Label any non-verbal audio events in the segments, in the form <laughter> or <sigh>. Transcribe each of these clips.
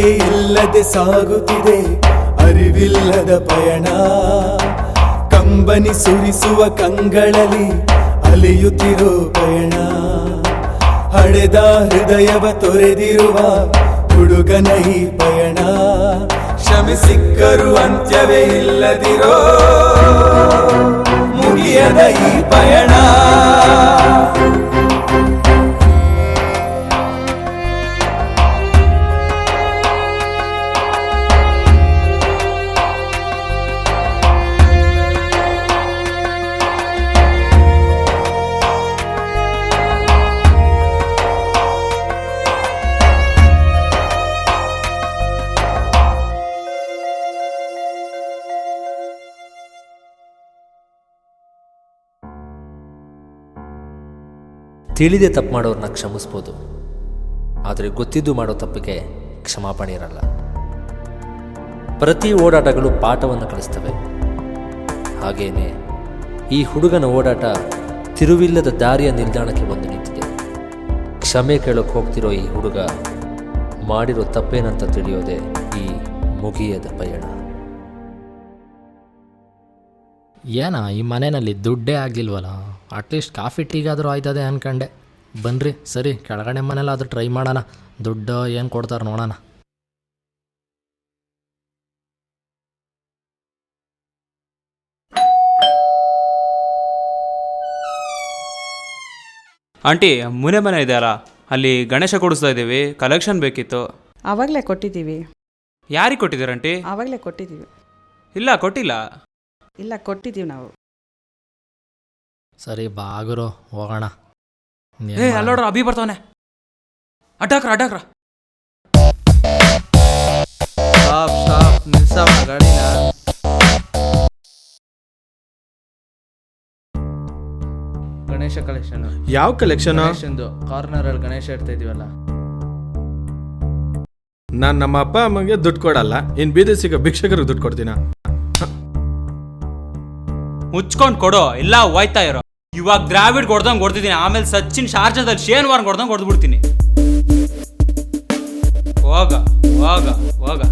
ಇಲ್ಲದೆ ಸಾಗುತ್ತಿದೆ. ಅರಿವಿಲ್ಲದ ಪಯಣ. ಕಂಬನಿ ಸುರಿಸುವ ಕಂಗಳಲ್ಲಿ ಅಲಿಯುತ್ತಿರೋ ಪಯಣ. ಹಡೆದ ಹೃದಯವ ತೊರೆದಿರುವ ಹುಡುಗನ ಈ ಪಯಣ ಸಿಕ್ಕರು ಅಂತ್ಯವೇ ಇಲ್ಲದಿರೋ ಮುಗಿಯದ ಈ ಪಯಣ. ತಿಳಿದೇ ತಪ್ಪು ಮಾಡೋರನ್ನ ಕ್ಷಮಿಸ್ಬೋದು. ಆದರೆ ಗೊತ್ತಿದ್ದು ಮಾಡೋ ತಪ್ಪಿಗೆ ಕ್ಷಮಾಪಣೆ ಇರಲ್ಲ. ಪ್ರತಿ ಓಡಾಟಗಳು ಪಾಠವನ್ನು ಕಲಿಸ್ತವೆ. ಹಾಗೇನೆ ಈ ಹುಡುಗನ ಓಡಾಟ ತಿರುವಿಲ್ಲದ ದಾರಿಯ ನಿಲ್ದಾಣಕ್ಕೆ ಬಂದು ನಿಂತಿದೆ. ಕ್ಷಮೆ ಕೇಳೋಕೆ ಹೋಗ್ತಿರೋ ಈ ಹುಡುಗ ಮಾಡಿರೋ ತಪ್ಪೇನಂತ ತಿಳಿಯೋದೆ ಈ ಮುಗಿಯದ ಪಯಣ. ಏನ, ಈ ಮನೆಯಲ್ಲಿ ದುಡ್ಡೇ ಆಗಲಿಲ್ವಲ್ಲ? ಅಟ್ಲೀಸ್ಟ್ ಕಾಫಿ ಟೀಗಾದರೂ ಆಯ್ತದೆ ಅನ್ಕಂಡೆ. ಬನ್ರಿ ಸರಿ ಕೆಳಗಡೆ ಮನೆಯಲ್ಲಾದರೂ ಟ್ರೈ ಮಾಡೋಣ. ದುಡ್ಡು ಏನು ಕೊಡ್ತಾರೆ ನೋಡೋಣ. ಆಂಟಿ ಮುನೆ ಮನೆ ಇದೆಯಲ್ಲ? ಅಲ್ಲಿ ಗಣೇಶ ಕೊಡಿಸ್ತಾ ಇದ್ದೀವಿ. ಕಲೆಕ್ಷನ್ ಬೇಕಿತ್ತು. ಆವಾಗಲೇ ಕೊಟ್ಟಿದ್ದೀವಿ. ಯಾರಿಗೆ ಕೊಟ್ಟಿದ್ದೀರ ಆಂಟಿ ಆವಾಗಲೇ ಕೊಟ್ಟಿದ್ದೀವಿ. ಇಲ್ಲ ಕೊಟ್ಟಿಲ್ಲ. ಇಲ್ಲ ಕೊಟ್ಟಿದ್ದೀವಿ ನಾವು. ಸರಿ ಬಾಗುರು ಹೋಗೋಣ. ಏ? ಅಲ್ಲೋಡ್ರ ಅಭಿ ಬರ್ತಾವನೆ. ಅಡ್ಡಾಕ್ರ ಅಡ್ಡಾಕ್ರ. ಸ್ಟಾಪ್ ಸ್ಟಾಪ್ ನಿಲ್ಸಮ್ಮ ಗಾಡಿನ ಗಣೇಶ ಕಲೆಕ್ಷನ್ ಯಾವ ಕಲೆಕ್ಷನ್ ಗಣೇಶಂದು ಕಾರ್ನರ್ ಅಲ್ಲಿ ಗಣೇಶ ಇಡ್ತಾ ಇದೀವಲ್ಲ. ನಾನು ನಮ್ಮ ಅಪ್ಪ ಅಮ್ಮಗೆ ದುಡ್ಡು ಕೊಡಲ್ಲ. ಇನ್ ಬೀದಿ ಸಿಗೋ ಭಿಕ್ಷಕರಿಗೆ ದುಡ್ಡು ಕೊಡ್ತೀನ. ಮುಚ್ಕೊಂಡು ಕೊಡೋ ಇಲ್ಲ ಹೋಯ್ತಾ ಇರೋ. ಇವಾಗ ದ್ರಾವಿಡ್ ಹೊಡ್ದಂಗೆ ಕೊಡ್ತಿದ್ದೀನಿ. ಆಮೇಲೆ ಸಚಿನ್ ಶಾರ್ಜಾದಲ್ಲಿ ಶೇನ್ ವಾರ್ ಕೊಡ್ದಂಗ್ ಕೊಡ್ದು ಬಿಡ್ತೀನಿ ಹೋಗ ಹೋಗ ಹೋಗ.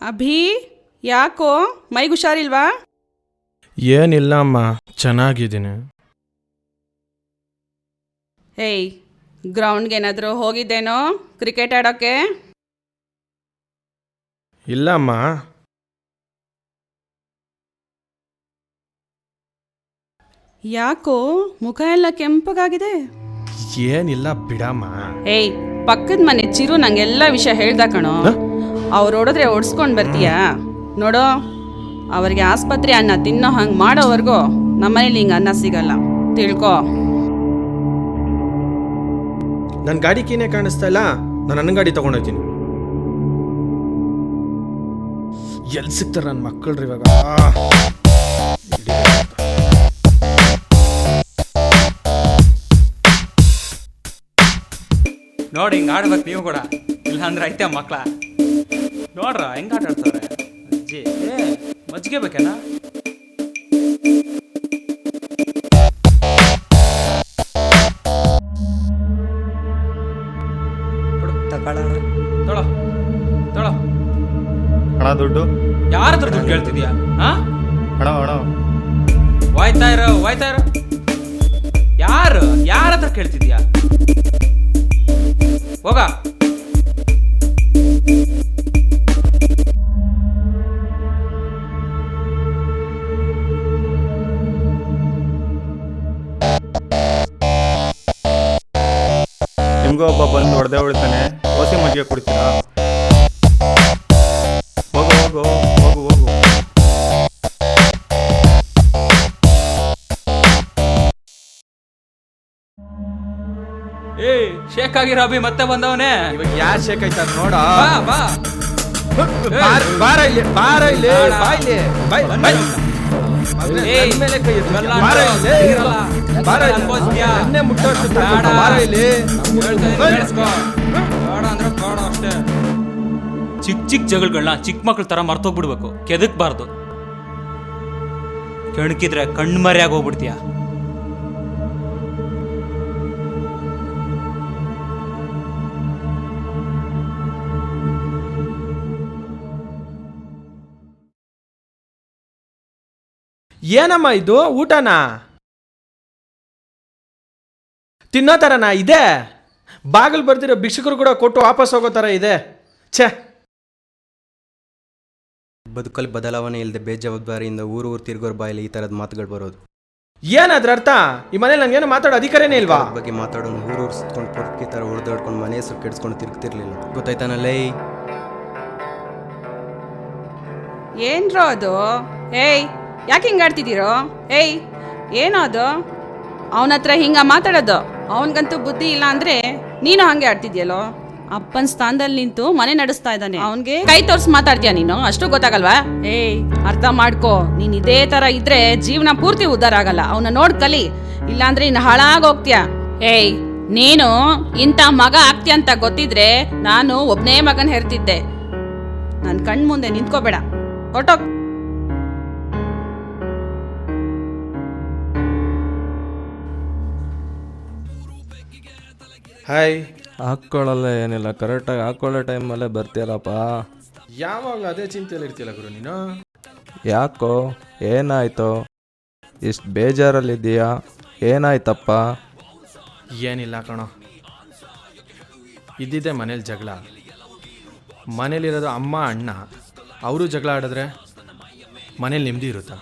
ಅಭಿ ಯಾಕೋ? ಮೈಗೆ ಹುಷಾರಿಲ್ವಾ? ಏನಿಲ್ಲ ಅಮ್ಮ ಚೆನ್ನಾಗಿದ್ದೀನಿ. ಏಯ್ ಗ್ರೌಂಡ್ಗೆ ಏನಾದರೂ ಹೋಗಿದ್ದೇನೋ? ಕ್ರಿಕೆಟ್ ಆಡೋಕ್ಕೆ ಇಲ್ಲ ಅಮ್ಮ ಯಾಕೋ ಮುಖ ಎಲ್ಲ ಕೆಂಪಗಾಗಿದೆ? ಏನಿಲ್ಲ ಬಿಡಮ್ಮ. ಏಯ್ ಪಕ್ಕದ ಮನೆ ಚಿರು ನಂಗೆಲ್ಲ ವಿಷಯ ಹೇಳ್ದ ಕಣೋ. ಅವ್ರು ಹೊಡೆದ್ರೆ ಓಡಿಸ್ಕೊಂಡು ಬರ್ತೀಯಾ? ನೋಡೋ ಅವ್ರಿಗೆ ಆಸ್ಪತ್ರೆ ಅನ್ನ ತಿನ್ನೋ ಹಂಗೆ ಮಾಡೋವರೆಗೂ ನಮ್ಮನೇಲಿ ಹಿಂಗೆ ಅನ್ನ ಸಿಗಲ್ಲ. ತಿಳ್ಕೊ. ನನ್ನ ಗಾಡಿ ಕೀನೇ ಕಾಣಿಸ್ತಾ ಇಲ್ಲ, ನಾನು ನನ್ನ ಗಾಡಿ ತಗೊಂಡೋಗ್ತೀನಿ ಎಲ್ಲಿ ಸಿಗ್ತಾರೆ ನನ್ನ ಮಕ್ಕಳ್ರಿ ಇವಾಗ? ನೋಡಿ, ಹಿಂಗೆ ಆಡ್ಬೇಕು ನೀವು ಕೂಡ. ಇಲ್ಲ ಅಂದ್ರೆ ಐತೆ ಮಕ್ಳ. ನೋಡ್ರ, ಹೆಂಗ್ ಆಟ ಆಡ್ತಾರೆ ಅಜ್ಜಿ ಮಜ್ಜಿಗೆ ಬೇಕೇನಾ? ದುಡ್ಡು? ಯಾರ ಹತ್ರ ದುಡ್ಡು ಕೇಳ್ತಿದ್ಯಾ? ಹಾ? ಹಣ ಹಣ. ವಾಯ್ತಾ ಇರೋ ವಾಯ್ತಾ ಇರೋ ಯಾರು? ಯಾರ ಹತ್ರ ಕೇಳ್ತಿದ್ಯಾ? ಹೋಗ. ನಿಮ್ಗೂ ಒಬ್ಬ ಬಂದು ಹೊಡೆದೇ ಹೊಡಿತಾನೆ. ಓಸಿ ಮಜ್ಜಿಗೆ ಕುಡಿತೀರಾ? ಹೋಗು ಹೋಗು ಹೋಗು ಹೋಗು ಶೇಕ್ ಆಗಿರೋ ಅಭಿ ಮತ್ತೆ ಬಂದವನೇ ಇವಾಗ ಯಾರ್ ಶೇಕ್ ಆಯ್ತಾರ ನೋಡ ಬಾ ಬಾ ಬಾರ ಬಾರ ಇಲ್ಲಿ ಬಾರ ಇಲ್ಲಿ ಬೇಡ. ಬಾ ಇಲ್ಲಿ ಏಯ್, ನನ್ ಮೇಲೆ ಕೈ ಎತ್ತು. ಇವೆಲ್ಲ ಬಾರ ಇಲ್ಲಿ ಬಾರ ಇಲ್ಲಿ? ನನ್ನೇ ಮುಟ್ಟೋಷ್ಟು. ಬಾರ ಇಲ್ಲಿ ಹೇಳ್ತಾ ಇದ್ದೀನಿ, ಬನ್ನಿ. ಕೇಳಿಸ್ಕೊ. ಬೇಡ ಅಂದ್ರೆ ಬೇಡ ಅಷ್ಟೇ ಚಿಕ್ಕ ಚಿಕ್ಕ ಜಗಳಗಳನ್ನ ಚಿಕ್ಕ ಮಕ್ಳ ಥರ ಮರ್ತೋಗ್ಬಿಡ್ಬೇಕು. ಕೆದಕ್ಬಾರ್ದು. ಕೆಣಕಿದ್ರೆ ಕಣ್ಮರೆಯಾಗಿ ಹೋಗ್ಬಿಡ್ತೀಯ? ಏನಮ್ಮ ಇದು? ಊಟನಾ? ತಿನ್ನೋ ಥರನಾ ಇದೆ? ಬಾಗಿಲು ಬರ್ದಿರೋ ಭಿಕ್ಷುಕರು ಕೂಡ ಕೊಟ್ಟು ವಾಪಸ್ ಹೋಗೋ ಥರ ಇದೆ. ಛೇ! ಬದುಕಲ್ಲಿ ಬದಲಾವಣೆ ಇಲ್ಲದೆ ಬೇಜವಾಬ್ದಾರಿಯಿಂದ ಊರು ಊರು ತಿರ್ಗೋರ್ ಬಾಯಲ್ಲಿ ಈ ಥರದ ಮಾತುಗಳು ಬರೋದು. ಏನಾದ್ರ ಅರ್ಥ? ಈ ಮನೇಲಿ ನಂಗೇನು ಮಾತಾಡೋ ಅಧಿಕಾರನೇ ಇಲ್ವಾ? ಅದ್ರ ಬಗ್ಗೆ ಮಾತಾಡೋನು ಊರು ಊರು ಸುತ್ಕೊಂಡು ಪೊರ್ಕಿ ಥರ ಹೊಡೆದಾಡ್ಕೊಂಡು ಮನೆ ಹೆಸರು ಕೆಡಿಸ್ಕೊಂಡು ತಿರುಗ್ತಿರ್ಲಿಲ್ಲ. ಗೊತ್ತಾಯ್ತಾನಲ್ಲೇ ಏನ್ರೋ ಅದು? ಏಯ್ ಯಾಕೆ ಹಿಂಗೆ ಆಡ್ತಿದ್ದೀರೋ? ಏಯ್ ಏನೋ ಅದು? ಅವನ ಹತ್ರ ಹಿಂಗ ಮಾತಾಡೋದು. ಅವನಿಗಂತೂ ಬುದ್ಧಿ ಇಲ್ಲ ಅಂದ್ರೆ ನೀನು ಹಂಗೆ ಆಡ್ತಿದ್ಯಲ್ಲೋ? ಅಪ್ಪನ ಸ್ಥಾನದಲ್ಲಿ ನಿಂತು ಮನೆ ನಡೆಸ್ತಾ ಇದ್ದಾನೆ. ಅವನ್ಗೆ ಕೈ ತೋರ್ಸ್ ಮಾತಾಡ್ತೀಯ ನೀನು? ಅಷ್ಟು ಗೊತ್ತಾಗಲ್ವಾ? ಏಯ್, ಅರ್ಥ ಮಾಡ್ಕೋ. ನೀನ್ ಇದೇ ತರ ಇದ್ರೆ ಜೀವನ ಪೂರ್ತಿ ಉದ್ಧಾರ ಆಗಲ್ಲ. ಅವನ ನೋಡ್ ಕಲಿ. ಇಲ್ಲಾಂದ್ರೆ ಇನ್ನು ಹಾಳಾಗ ಹೋಗ್ತೀಯ. ಏಯ್, ನೀನು ಇಂಥ ಮಗ ಆಗ್ತೀಯ ಅಂತ ಗೊತ್ತಿದ್ರೆ ನಾನು ಒಬ್ನೇ ಮಗನ್ ಹೆರ್ತಿದ್ದೆ. ನನ್ ಕಣ್ ಮುಂದೆ ನಿಂತ್ಕೋಬೇಡ. ಹೊಟ್ಟೋ ಹಾಯ್ ಹಾಕ್ಕೊಳ್ಳಲ್ಲ ಏನಿಲ್ಲ ಕರೆಕ್ಟಾಗಿ ಹಾಕ್ಕೊಳ್ಳೋ ಟೈಮಲ್ಲೇ ಬರ್ತೀಯಲ್ಲಪ್ಪ. ಯಾವಾಗ ಅದೇ ಚಿಂತೆಯಲ್ಲಿ ಇರ್ತೀಯಲ್ಲ ಗುರು ನೀನು? ಯಾಕೋ ಏನಾಯ್ತು? ಇಷ್ಟು ಬೇಜಾರಲ್ಲಿದ್ದೀಯಾ? ಏನಾಯ್ತಪ್ಪ? ಏನಿಲ್ಲ ಕಣೋ. ಇದ್ದಿದ್ದೆ ಮನೇಲಿ ಜಗಳ. ಮನೇಲಿರೋದು ಅಮ್ಮ ಅಣ್ಣ. ಅವರು ಜಗಳ ಆಡಿದ್ರೆ ಮನೇಲಿ ನೆಮ್ಮದಿ ಇರುತ್ತಾ?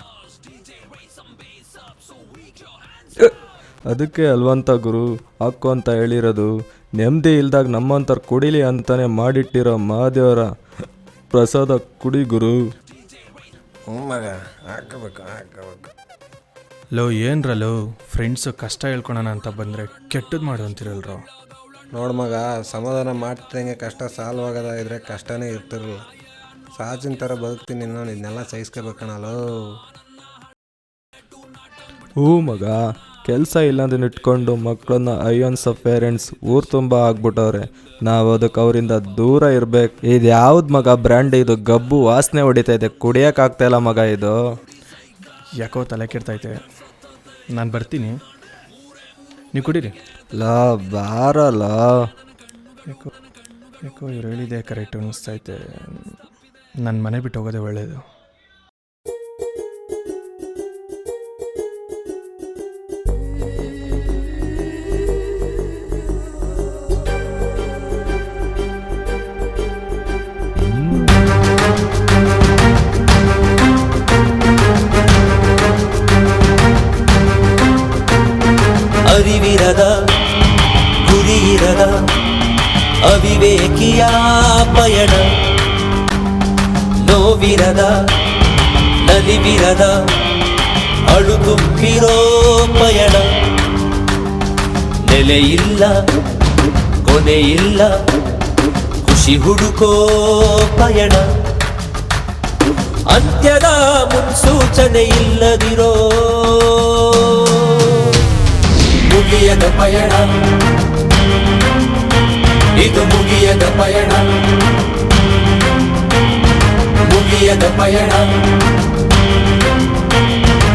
ಅದಕ್ಕೆ ಅಲ್ವಂತ ಗುರು ಹಾಕು ಅಂತ ಹೇಳಿರೋದು. ನೆಮ್ಮದಿ ಇಲ್ದಾಗ ನಮ್ಮಂಥವ್ರು ಕುಡಿಲಿ ಅಂತಾನೆ ಮಾಡಿಟ್ಟಿರೋ ಮಹಾದೇವರ ಪ್ರಸಾದ ಕುಡಿ ಗುರು. ಲೋ ಏನ್ರ ಲೋ ಫ್ರೆಂಡ್ಸು ಕಷ್ಟ ಹೇಳ್ಕೊಳೋಣ ಅಂತ ಬಂದರೆ ಕೆಟ್ಟದ್ದು ಮಾಡು ಅಂತಿರಲ್ರೋ? ನೋಡು ಮಗ ಸಮಾಧಾನ ಮಾಡ್ತಂಗೆ ಕಷ್ಟ ಸಾಲ್ವ್ ಆಗದ ಇದ್ರೆ ಕಷ್ಟನೇ ಇರ್ತಿರಲ್ಲ. ಸಾಜಿನ ಥರ ಬದುಕ್ತೀನಿ ನಾನು ಇದನ್ನೆಲ್ಲ ಸಹಿಸ್ಕೋಬೇಕಣಲ್ಲೋ ಹೂ ಮಗ. ಕೆಲಸ ಇಲ್ಲಾಂದ್ರೆ ಇಟ್ಕೊಂಡು ಮಕ್ಕಳನ್ನ ಅಯ್ಯನ್ಸ ಪೇರೆಂಟ್ಸ್ ಊರು ತುಂಬ ಆಗ್ಬಿಟ್ಟವ್ರೆ. ನಾವು ಅದಕ್ಕೆ ಅವರಿಂದ ದೂರ ಇರ್ಬೇಕು. ಇದು ಯಾವ್ದು ಮಗ ಬ್ರ್ಯಾಂಡ್ ಇದು? ಗಬ್ಬು ವಾಸನೆ ಹೊಡಿತಾ ಇದೆ. ಕುಡಿಯೋಕ್ಕಾಗ್ತಾ ಇಲ್ಲ ಮಗ ಇದು. ಯಾಕೋ ತಲೆ ಕೆಡ್ತೈತೆ ನಾನು ಬರ್ತೀನಿ. ನೀವು ಕುಡೀರಿ. ಲಾ ಬಾರಲ್ಲ ಯಾಕೋ ಯಾಕೋ ಇವ್ರು ಹೇಳಿದೆ ಕರೆಕ್ಟ್ ಅನ್ನಿಸ್ತೈತೆ ನನ್ನ ಮನೆ ಬಿಟ್ಟು ಹೋಗೋದೇ ಒಳ್ಳೆಯದು ನಲಿವಿರದ ಅಳು ತುಂಬಿರೋ ಪಯಣ. ನೆಲೆಯಿಲ್ಲ ಕೊನೆಯಿಲ್ಲ ಖುಷಿ ಹುಡುಕೋ ಪಯಣ. ಅಂತ್ಯದ ಮುನ್ಸೂಚನೆ ಇಲ್ಲದಿರೋ ಮುಗಿಯದ ಪಯಣ. ಇದು ಮುಗಿಯದ ಪಯಣ. ಮುಗಿಯದ ಪಯಣ.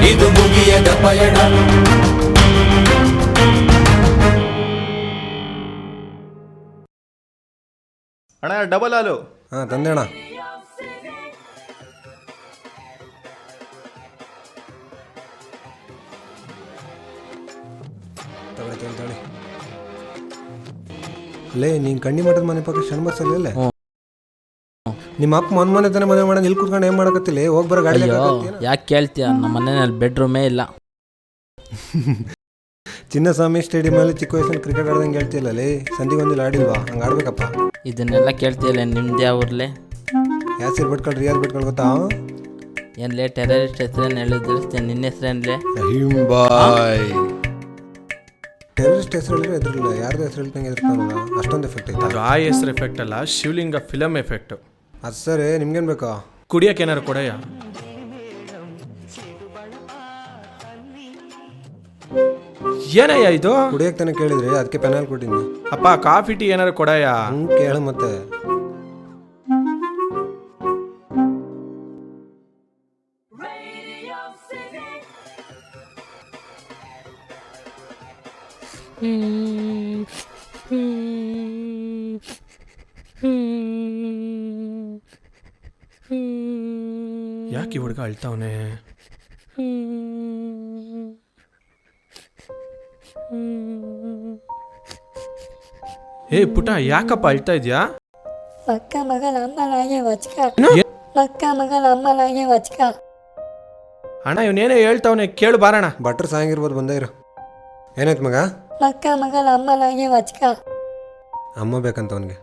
ಇದು ಮುಗಿಯದ ಪಯಣ. ಅಣ್ಣ ಡಬಲ್ ಹಾಲು. ಹಾ ತಂದೆ ಅಣ್ಣ. ತಗೊಳ್ಳಿ ತಗೊಳ್ಳಿ ತಗೊಳ್ಳಿ. ಲೇ ನೀನು ಕಣ್ಣಿ ಮಠದ ಮನೆ ಪಕ್ಕ ಶಣ್ಬರ್ಸಲ್ಲ ನಿಮ್ಮ ಅಪ್ಪ ಮೊನ್ ಮೊನ್ನೆ ತಾನೇ ಮನೆ ಮಾಡೋಣ ಇಲ್ಲಿ ಕುತ್ಕೊಂಡು ಏನು ಮಾಡಕತ್ತಿಲ್ಲ ಹೋಗಿ ಬರೋ ಗಾಡಿ ಅಯ್ಯೋ ಯಾಕೆ ಕೇಳ್ತೀಯ? ನಮ್ಮ ಮನೆಯಲ್ಲಿ ಬೆಡ್ರೂಮೇ ಇಲ್ಲ. <laughs> ಚಿನ್ನಸ್ವಾಮಿ ಸ್ಟೇಡಿಯಮಲ್ಲಿ ಚಿಕ್ಕ ವಯಸ್ಸಲ್ಲಿ ಕ್ರಿಕೆಟ್ ಆಡ್ದಂಗೆ ಹೇಳ್ತಿಲ್ಲ ಅಲ್ಲಿ ಸಂಧಿಗೆ ಒಂದಿಲ್ಲ ಆಡಿಲ್ವಾ? ಹಂಗೆ ಆಡ್ಬೇಕಪ್ಪ. ಇದನ್ನೆಲ್ಲ ಕೇಳ್ತಿಲ್ಲ ನಿಮ್ದು ಊರ್ಲೆ? ಯಾಸಿರ್ ಬಿಟ್ಕೊಳ್ರಿ ಯಾರು ಬಿಟ್ಕೊಳ್ ಗೊತ್ತಾ? ಏನ್ಲೇ ಟೆರರಿಸ್ಟ್ ಹೆಸರೇನು ಹೇಳಿದ್ರೆ ನಿನ್ನ ಹೆಸರೇನ್ಲೇ ಬಾಯ್ ಟೆರರಿಸ್ಟ್ ಹೆಸರು ಹೇಳಿದ್ರೆ ಎದುರಿಲ್ಲ ಯಾರ್ದು ಹೆಸರು ಹೇಳ್ತಂಗೆ ಎದುರ್ತಾನಲ್ಲ ಅಷ್ಟೊಂದು ಎಫೆಕ್ಟ್ ಐತೆ? ಅದು ಆ ಹೆಸರು ಎಫೆಕ್ಟ್ ಅಲ್ಲ ಶಿವಲಿಂಗ ಫಿಲಮ್ ಎಫೆಕ್ಟು ಅದು ಸರಿ ನಿಮ್ಗೇನು ಬೇಕಾ? ಕುಡಿಯಕ್ಕೆ ಏನಾರು ಕೊಡಯ್ಯ? ಏನಯ್ಯ ಇದು? ಕುಡಿಯಕ್ಕೆ ತಾನೇ ಕೇಳಿದ್ರಿ ಅದಕ್ಕೆ ಪೆನಾಲ್ ಕೊಟ್ಟಿನಿ ಅಪ್ಪ ಕಾಫಿ ಟೀ ಏನಾರು ಕೊಡಯ್ಯ? ಹ್ಞೂ ಕೇಳು ಮತ್ತೆ. ಅಳ್ತಾವನೆ. ಏ ಪುಟ ಯಾಕಪ್ಪ ಅಳ್ತಾ ಇದೆಯಾ? ಪಕ್ಕ ಮಗಳ ಅಮ್ಮನಾಗೆ ವಚ್ಕ. ಮಕ್ಕ ಮಗಳ ಅಮ್ಮನಾಗೆ ವಚ್ಕ. ಅಣ್ಣ ಇವನೇನೇ ಹೇಳ್ತಾವನೆ ಕೇಳು ಬಾರಣ ಭಟ್ರು ಸಾಂಗಿರ್ಬೋದು ಬಂದೇ ಇರು. ಏನಾಯ್ತು ಮಗ? ಪಕ್ಕ ಮಗಳ ಅಮ್ಮನಾಗೆ ವಚ್ಕ. ಅಮ್ಮ ಬೇಕಂತ ಅವನಿಗೆ.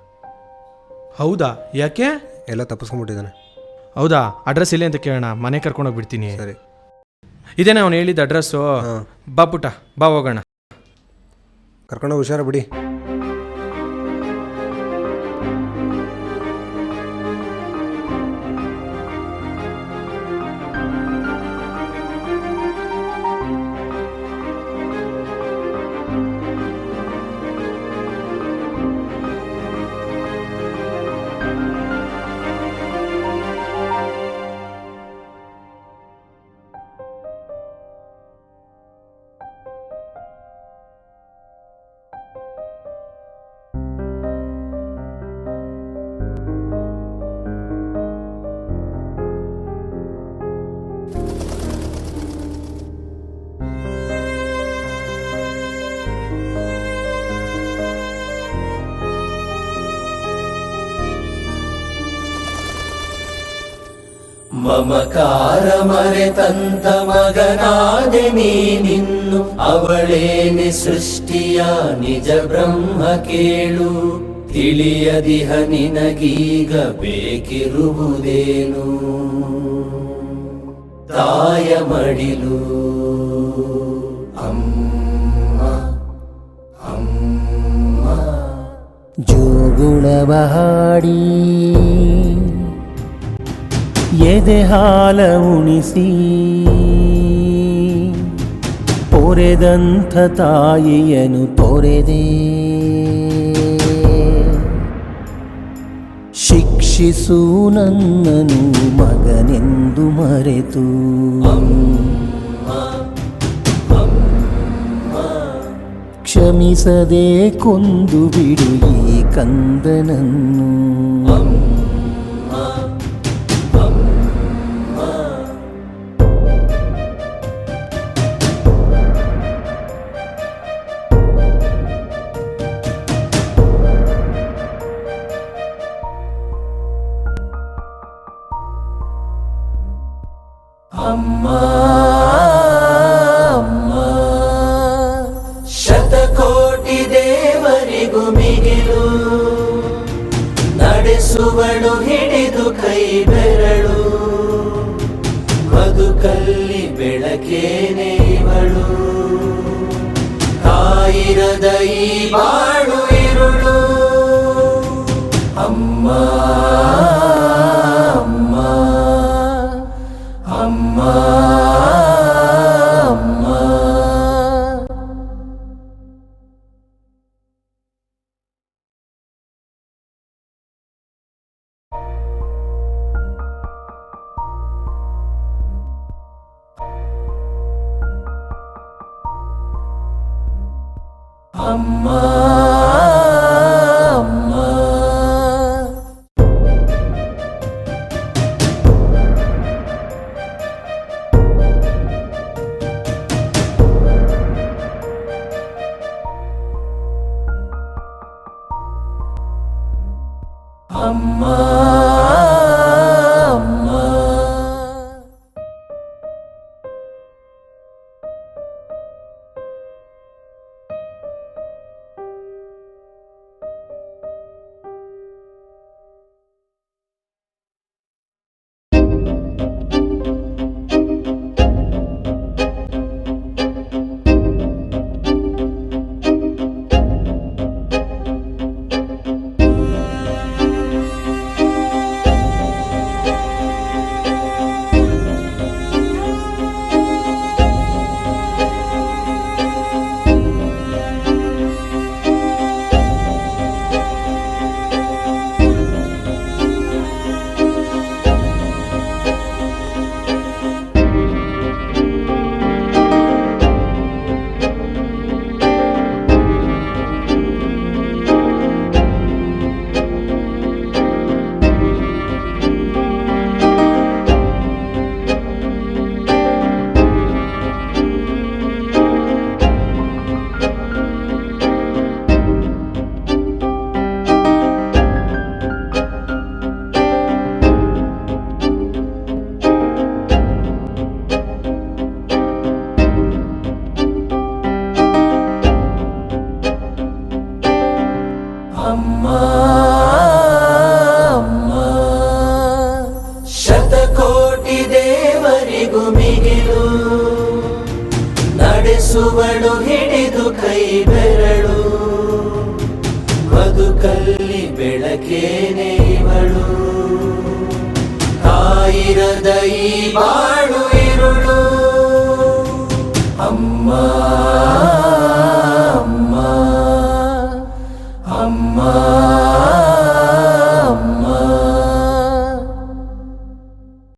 ಹೌದಾ? ಯಾಕೆ? ಎಲ್ಲ ತಪ್ಪಿಸ್ಕೊಂಡ್ಬಿಟ್ಟಿದ್ದಾನೆ. ಹೌದಾ? ಅಡ್ರೆಸ್ ಇಲ್ಲೇ ಅಂತ ಕೇಳೋಣ. ಮನೆ ಕರ್ಕೊಂಡೋಗಿ ಬಿಡ್ತೀನಿ ಸರಿ. ಇದೇನೆ ಅವ್ನು ಹೇಳಿದ ಅಡ್ರೆಸ್ಸು ಬಾ ಪುಟ ಬಾ ಹೋಗೋಣ. ಕರ್ಕೊಂಡೋಗಿ ಹುಷಾರ ಬಿಡಿ. ಮಮಕಾರ ಮರೆತಂತ ಮಗನಾದೆ ನೀನಿನ್ನು ಅವಳೇನೆ ಸೃಷ್ಟಿಯ ನಿಜ ಬ್ರಹ್ಮ ಕೇಳು. ತಿಳಿಯದಿಹ ನಿನಗೀಗ ಬೇಕಿರುವುದೇನು? ತಾಯ ಮಡಿಲು. ಅಮ್ಮ ಅಮ್ಮ. ಎದೆ ಹಾಲ ಉಣಿಸಿ. ಪೊರೆದಂಥ ತಾಯಿಯನು ತೊರೆದೆ ಶಿಕ್ಷಿಸು ನನ್ನನು ಮಗನೆಂದು ಮರೆತು. ಕ್ಷಮಿಸದೆ ಕೊಂದು ಬಿಡು ಈ ಕಂದನನ್ನು. ನಡೆಸುವಳು ಹಿಡಿದು ಕೈ ಬೆರಳು. ಬದುಕಲ್ಲಿ ಬೆಳಕೇನೆ ಇವಳು. ತಾಯಿರದ ಈ ಬಾಳು ಇರುಳು. ಅಮ್ಮ. Amma ಮಿಗಿಲು ನಡೆಸುವಳು ಹಿಡಿದು ಕೈ ಬೆರಳು. ಬದುಕಲ್ಲಿ ಬೆಳಕೇನೆ ಇವಳು. ತಾಯಿರದ ಈ ಬಾಳು ಇರುಳು. ಅಮ್ಮ.